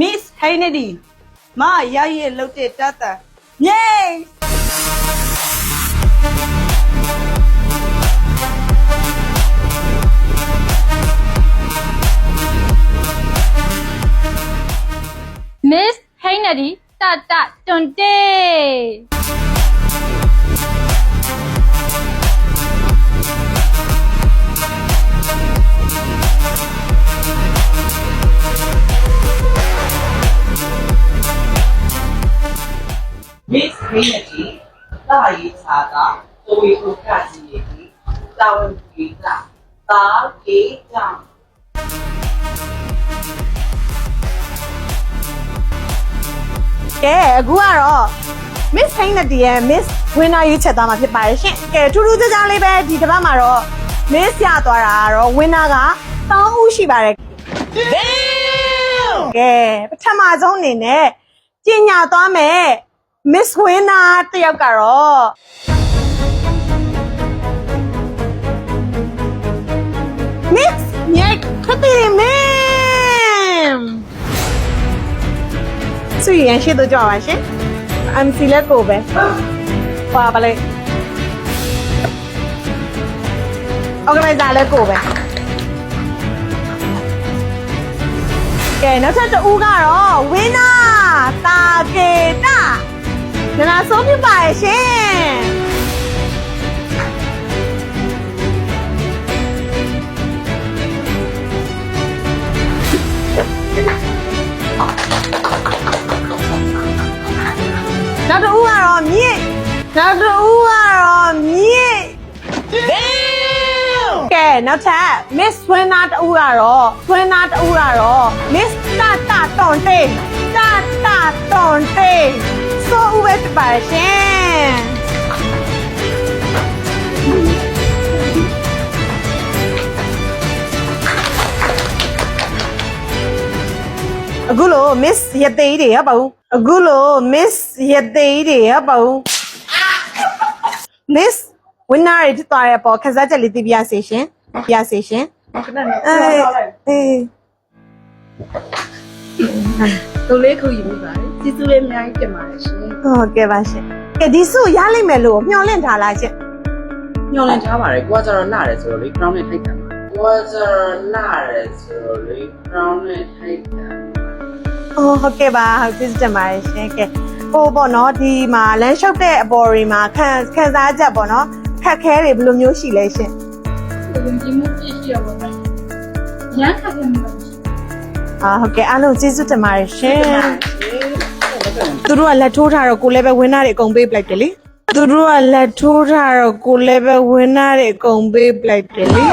Miss Kennedy မရရဲ့လုတ်တဲ့တတ်တာငိမ့် Miss Kennedy တတတွန်တေ Miss Kennedy တာရေးချာတာတိုးရီဥက္ကဋ္ဌကြီးကြီးတာဝန်ကြီးတာတာကြီးကြောင့်ကဲအခုကတော့ Miss Kennedy ရဲ့ Miss Winner ရွေးချက်သွားမှာဖြစ်ပါတယ်ရှင်ကဲထူးထူးခြားခြားလေးပဲဒီတစ်ပတ်မှာတော့ Miss ရသွားတာကတော့ Winner ကတောင်းဦးရှိပါတယ်ကဲပထမဆုံးအနေနဲ့ကျင်ညာသွားမယ် Miss Winner တယောက်ကတော့ Miss မြိုက်ခတိမင်းသူရန်ရှိတော့ကြပါရှင် MC လက်ကိုပဲပါပါလေ organizer လက်ကိုပဲကဲနောက်ထပ်တစ်ဦးကတော့ winner နနာဆုံးပြပါရဲ့ရှင်နောက်တစ်ဦးကတော့မြင့်နောက်တစ်ဦးကတော့မြင့်ကဲနောက်ထပ် Miss Winner တူကတော့ Winner တူကတော့ Miss တာတာတွန်တေးတာတာတွန်တေး ဆိုဦးပဲဖြစ်ပါရှင်အခုလို့ Miss ရသေးတွေရပါဘူးအခုလို့ Miss ရသေးတွေရပါဘူး Miss winner တွေဖြစ်သွားတဲ့အပေါ်ခန်းစားချက်လေးသိပြရစေရှင်ပြရစေရှင်ခဏနဲ့အေးပြောလိုက်အေးတို့လေးခုယူမိပါတယ်ကျေးဇူးလေးအများကြီးတင်ပါတယ်ရှင် ဟုတ်ကဲ့ပါရှင်ကဲဒီစုရလိမ့်မယ်လို့မျှော်လင့်ထားလားရှင်ညှော်လင့်ထားပါတယ်ကိုကကျတော့လာတယ်ဆိုတော့လေ crown နဲ့ထိုက်တယ်ကိုကကျတော့လာတယ်ဆိုတော့လေ crown နဲ့ထိုက်တယ်အော်ဟုတ်ကဲ့ပါဟုတ်ကျေးဇူးတင်ပါတယ်ရှင်ကဲဟိုပေါ့နော်ဒီမှာလမ်းလျှောက်တဲ့အပေါ်တွေမှာခန်းခန်းစားချက်ပေါ့နော်ခက်ခဲတွေဘယ်လိုမျိုးရှိလဲရှင်ဝင်ကြည့်မှုပြည့်ရှိရပါမယ်ရန်ခက်ခဲမှုမရှိအာဟုတ်ကဲ့အားလုံးကျေးဇူးတင်ပါတယ်ရှင် သူတို့ကလက်ထိုးထားတော့ကိုလည်းပဲဝင်းသားတွေအကုန်ပေးပလိုက်တယ်လေသူတို့ကလက်ထိုးထားတော့ကိုလည်းပဲဝင်းသားတွေအကုန်ပေးပလိုက်တယ်လေ